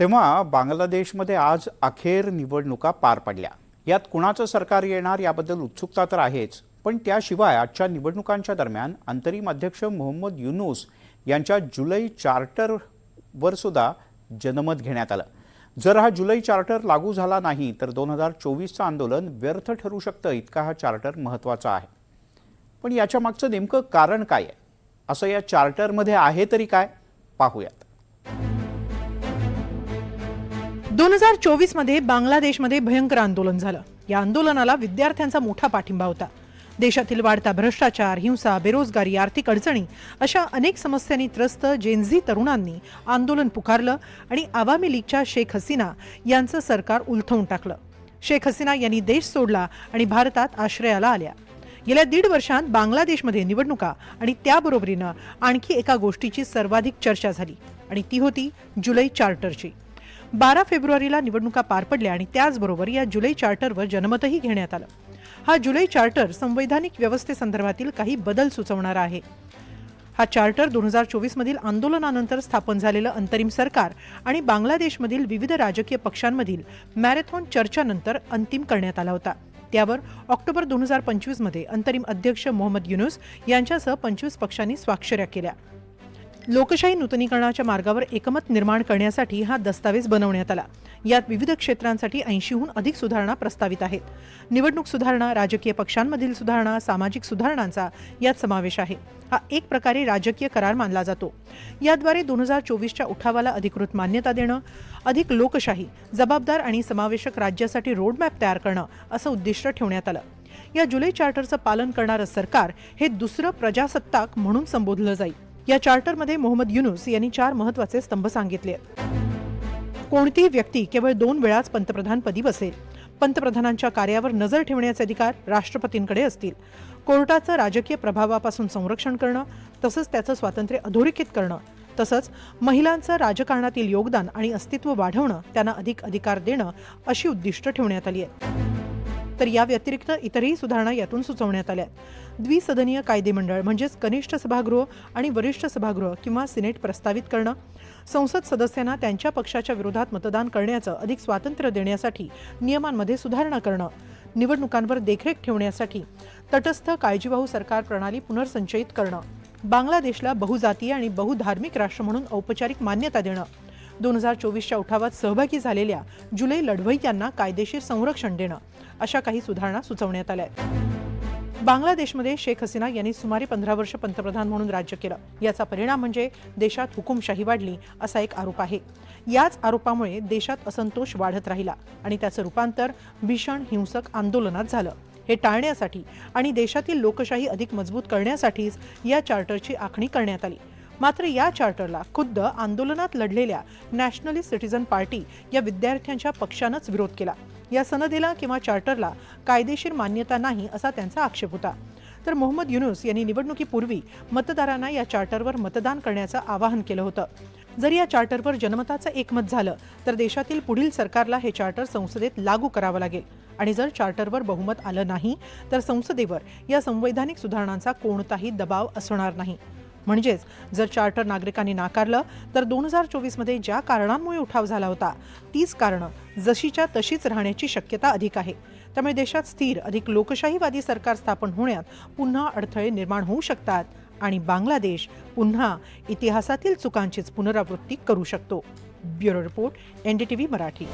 तेव्हा बांगलादेशमध्ये आज अखेर निवडणुका पार पडल्या. यात कुणाचं सरकार येणार याबद्दल उत्सुकता तर आहेच पण त्याशिवाय आजच्या निवडणुकांच्या दरम्यान अंतरिम अध्यक्ष मोहम्मद युनूस यांच्या जुलै चार्टरवर सुद्धा जनमत घेण्यात आलं. जर हा जुलै चार्टर लागू झाला नाही तर दोन हजार चोवीसचं आंदोलन व्यर्थ ठरू शकतं इतका हा चार्टर महत्त्वाचा आहे. पण याच्या मागचं नेमकं कारण काय आहे? असं या चार्टरमध्ये आहे तरी काय? पाहूयात. दोन हजार चोवीसमध्ये बांगलादेशमध्ये भयंकर आंदोलन झालं. या आंदोलनाला विद्यार्थ्यांचा मोठा पाठिंबा होता. देशातील वाढता भ्रष्टाचार हिंसा बेरोजगारी आर्थिक अडचणी अशा अनेक समस्यांनी त्रस्त जेनझी तरुणांनी आंदोलन पुकारलं आणि आवामी लीगच्या शेख हसीना यांचं सरकार उलथवून टाकलं. शेख हसीना यांनी देश सोडला आणि भारतात आश्रयाला आल्या. गेल्या दीड वर्षांत बांगलादेशमध्ये निवडणुका आणि त्याबरोबरीनं आणखी एका गोष्टीची सर्वाधिक चर्चा झाली आणि ती होती जुलै चार्टरची. बारा फेब्रुवारीला निवडणुका पार पडल्या आणि त्याचबरोबर या जुलै चार्टरवर जनमतही घेण्यात आलं. हा जुलै चार्टर संवैधानिक व्यवस्थेसंदर्भातील काही बदल सुचवणारा आहे. हा चार्टर दोन हजार चोवीसमधील आंदोलनानंतर स्थापन झालेलं अंतरिम सरकार आणि बांगलादेशमधील विविध राजकीय पक्षांमधील मॅरेथॉन चर्चानंतर अंतिम करण्यात आला होता. त्यावर ऑक्टोबर दोन हजार पंचवीसमध्ये अंतरिम अध्यक्ष मोहम्मद युनुस यांच्यासह पंचवीस पक्षांनी स्वाक्षऱ्या केल्या. लोकशाही नूतनीकरणाच्या मार्गावर एकमत निर्माण करण्यासाठी हा दस्तावेज बनवण्यात आला. यात विविध क्षेत्रांसाठी ऐंशीहून अधिक सुधारणा प्रस्तावित आहेत. निवडणूक सुधारणा राजकीय पक्षांमधील सुधारणा सामाजिक सुधारणांचा यात समावेश आहे. हा एक प्रकारे राजकीय करार मानला जातो. याद्वारे दोन हजार चोवीसच्या उठावाला अधिकृत मान्यता देणं अधिक लोकशाही जबाबदार आणि समावेशक राज्यासाठी रोडमॅप तयार करणं असं उद्दिष्ट ठेवण्यात आलं. या जुलै चार्टरचं पालन करणारं सरकार हे दुसरं प्रजासत्ताक म्हणून संबोधलं जाईल. या चार्टरमध्ये मोहम्मद युनुस यांनी चार महत्त्वाचे स्तंभ सांगितले कोणतीही व्यक्ती केवळ दोन वेळाच पंतप्रधानपदी बसेल. पंतप्रधानांच्या कार्यावर नजर ठेवण्याचे अधिकार राष्ट्रपतींकडे असतील. कोर्टाचं राजकीय प्रभावापासून संरक्षण करणं तसंच त्याचं स्वातंत्र्य अधोरेखित करणं तसंच महिलांचं राजकारणातील योगदान आणि अस्तित्व वाढवणं त्यांना अधिक अधिकार देणं अशी उद्दिष्ट ठेवण्यात आली आहेत. तर या व्यतिरिक्त इतरही सुधारणा यातून सुचवण्यात आल्या द्विसदनीय कायदेमंडळ म्हणजेच कनिष्ठ सभागृह आणि वरिष्ठ सभागृह किंवा सिनेट प्रस्तावित करणं संसद सदस्यांना त्यांच्या पक्षाच्या विरोधात मतदान करण्याचं अधिक स्वातंत्र्य देण्यासाठी नियमांमध्ये सुधारणा करणं निवडणुकांवर देखरेख ठेवण्यासाठी तटस्थ काळजीवाहू सरकार प्रणाली पुनर्संचयित करणं बांगलादेशला बहुजातीय आणि बहुधार्मिक राष्ट्र म्हणून औपचारिक मान्यता देणं दोन हजार चोवीसच्या उठावात सहभागी झालेल्या जुलै लढवय्यांना कायदेशीर संरक्षण देणं अशा काही सुधारणा सुचवण्यात आल्या आहेत. बांगलादेशमध्ये शेख हसीना यांनी सुमारे पंधरा वर्ष पंतप्रधान म्हणून राज्य केलं. याचा परिणाम म्हणजे देशात हुकुमशाही वाढली असा एक आरोप आहे. याच आरोपामुळे देशात असंतोष वाढत राहिला आणि त्याचं रूपांतर भीषण हिंसक आंदोलनात झालं. हे टाळण्यासाठी आणि देशातील लोकशाही अधिक मजबूत करण्यासाठीच या चार्टरची आखणी करण्यात आली. मात्र या चार्टरला खुद्द आंदोलनात लढलेल्या नॅशनलिस्ट सिटीझन पार्टी या विद्यार्थ्यांच्या पक्षानंच विरोध केला. या सनदेला किंवा चार्टरला कायदेशीर मान्यता नाही असा त्यांचा आक्षेप होता. तर मोहम्मद युनुस यांनी निवडणुकीपूर्वी मतदारांना या चार्टरवर मतदान करण्याचं आवाहन केलं होतं. जर या चार्टरवर जनमताचं एकमत झालं तर देशातील पुढील सरकारला हे चार्टर संसदेत लागू करावं लागेल. आणि जर चार्टरवर बहुमत आलं नाही तर संसदेवर या संवैधानिक सुधारणांचा कोणताही दबाव असणार नाही. म्हणजेच जर चार्टर नागरिकांनी नाकारलं तर दोन हजार चोवीसमध्ये ज्या कारणांमुळे उठाव झाला होता तीच कारणं जशीच्या तशीच राहण्याची शक्यता अधिक आहे. त्यामुळे देशात स्थिर अधिक लोकशाहीवादी सरकार स्थापन होण्यात पुन्हा अडथळे निर्माण होऊ शकतात आणि बांगलादेश पुन्हा इतिहासातील चुकांचीच पुनरावृत्ती करू शकतो. Bureau report NDTV Marathi.